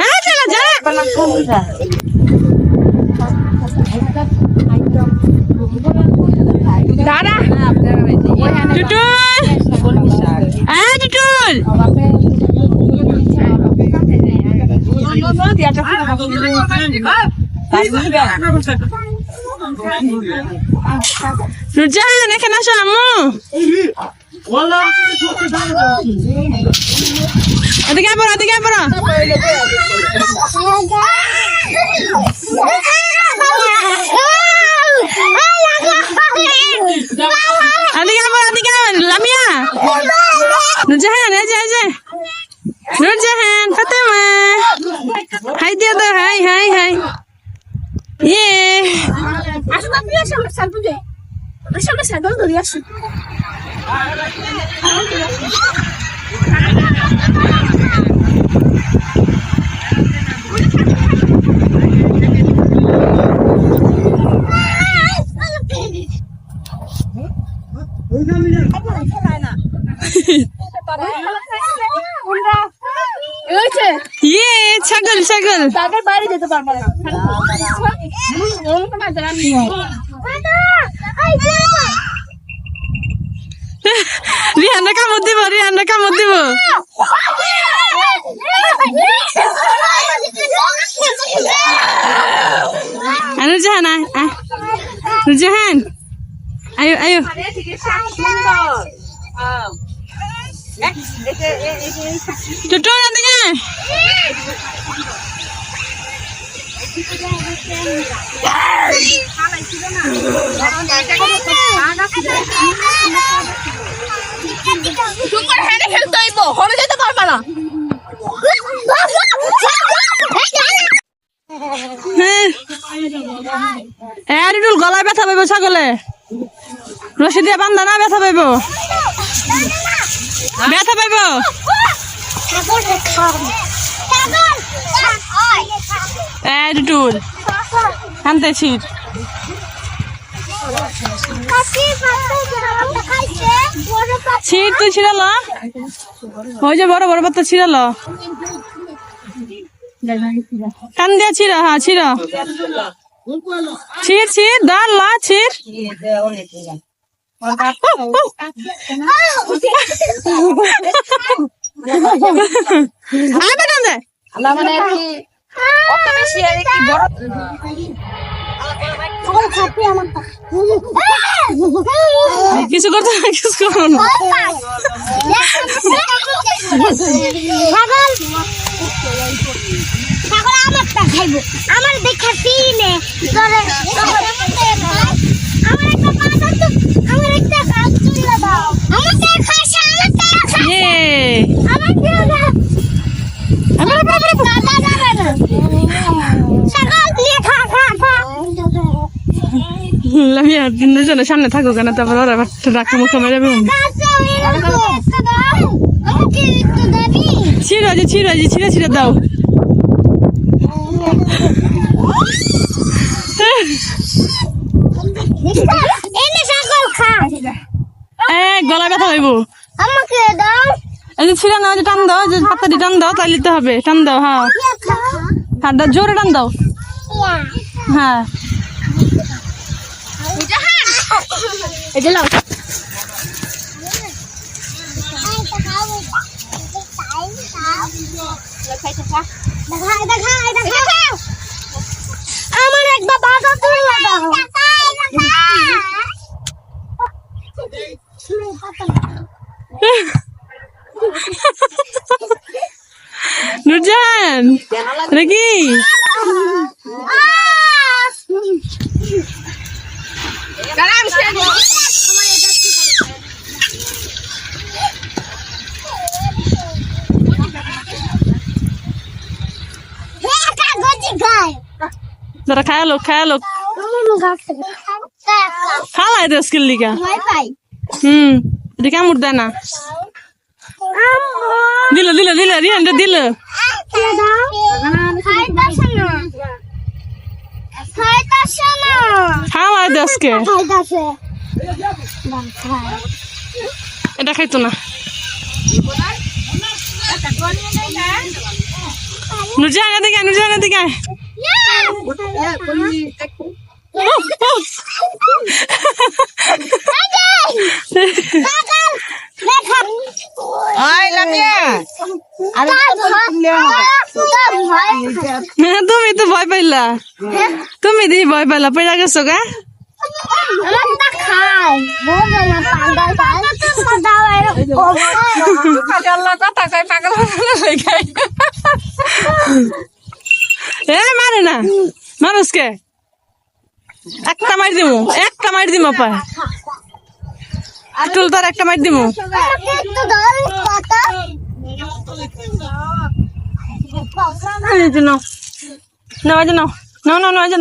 হ্যাঁ? চলো যা। দাঁড়া। টুটুল। হ্যাঁ টুটুল। নুরজাহান এখানে আসো আম্মু। ওদিকে পড়ো ওদিকে পড়ো ওদিকে পড়ো ওদিকে লামিয়া। নুরজাহান এই যে এই যে। নুরজাহান ফাতেমা। হাই দিয়ে দাও হাই হাই হাই। ইয়ে। ইয়ে ছাগল ছাগল তাদের বাইরে যেতে পারব না তোমার রিহান্না কামড় দিব রিহান্না কামড় দিব নুরজাহান আয় আয় টুটু। হইব হলে যেতে পারবা না। গলায় ব্যথা পাইব ছাগলে? রশি দিয়ে বান্ধা না ব্যথা পাইব? ব্যথা পাইব? ছিট ছিট তুই ছিড়ালো ওই যে বড় বড় পাতা ছিড়ালো কান দিয়া ছিড়া হ্যাঁ ছিড়া। ছিড় ছিড়, দাঁড়, লা দে আল্লাহ মানে কিছু করতে কিছু করো না। আমার দেখা তিনে আমার একটা পাতা তো আমার একটা কাজ তুলে দাও আমার তো খাসা আমার তো খাসা ইয়ে আমার তো আবার আবার আবার দাদা যাবে না সকাল দিয়ে খা খা খা আমি সামনে থাকো কেন তারপর ওরা রাখা মুখে মেরে ছিড়া যে যে, ছিঁড়ে ছিঁড়ে, দাও। এই যে নাও, যে টান দাও টান দাও হবে। টান দাও হ্যাঁ। হ্যাঁ জোরে টান দাও। হ্যাঁ। যে লাও। আমার একবার দাও নুরজান নাকি দাঁড়া আমি ছেড়ে দিই। যারা খায় লোক খায় লোক খালাই দে স্কিল লিগা। হুম এটা কামড় দেয় না দিল দিল দিল রিহানটা দিল। খাওয়াই দে আজকে। এটা খাইতো না। নুরজাহান এদিকে আয়, নুরজাহান এদিকে আয়। Ay, Lamia. হ্যাঁ, তুমি তো ভয় পাইলা। তুমি দি ভয় পাইলা পেড়া গেছো গা। পাগল কথা কয় পাগল হয়ে না। মানুষকে একটা মার দিমু, একটা মার দিমু পা টুল তার একটা মার দিমু। এই যে নাও। নাও, এই যে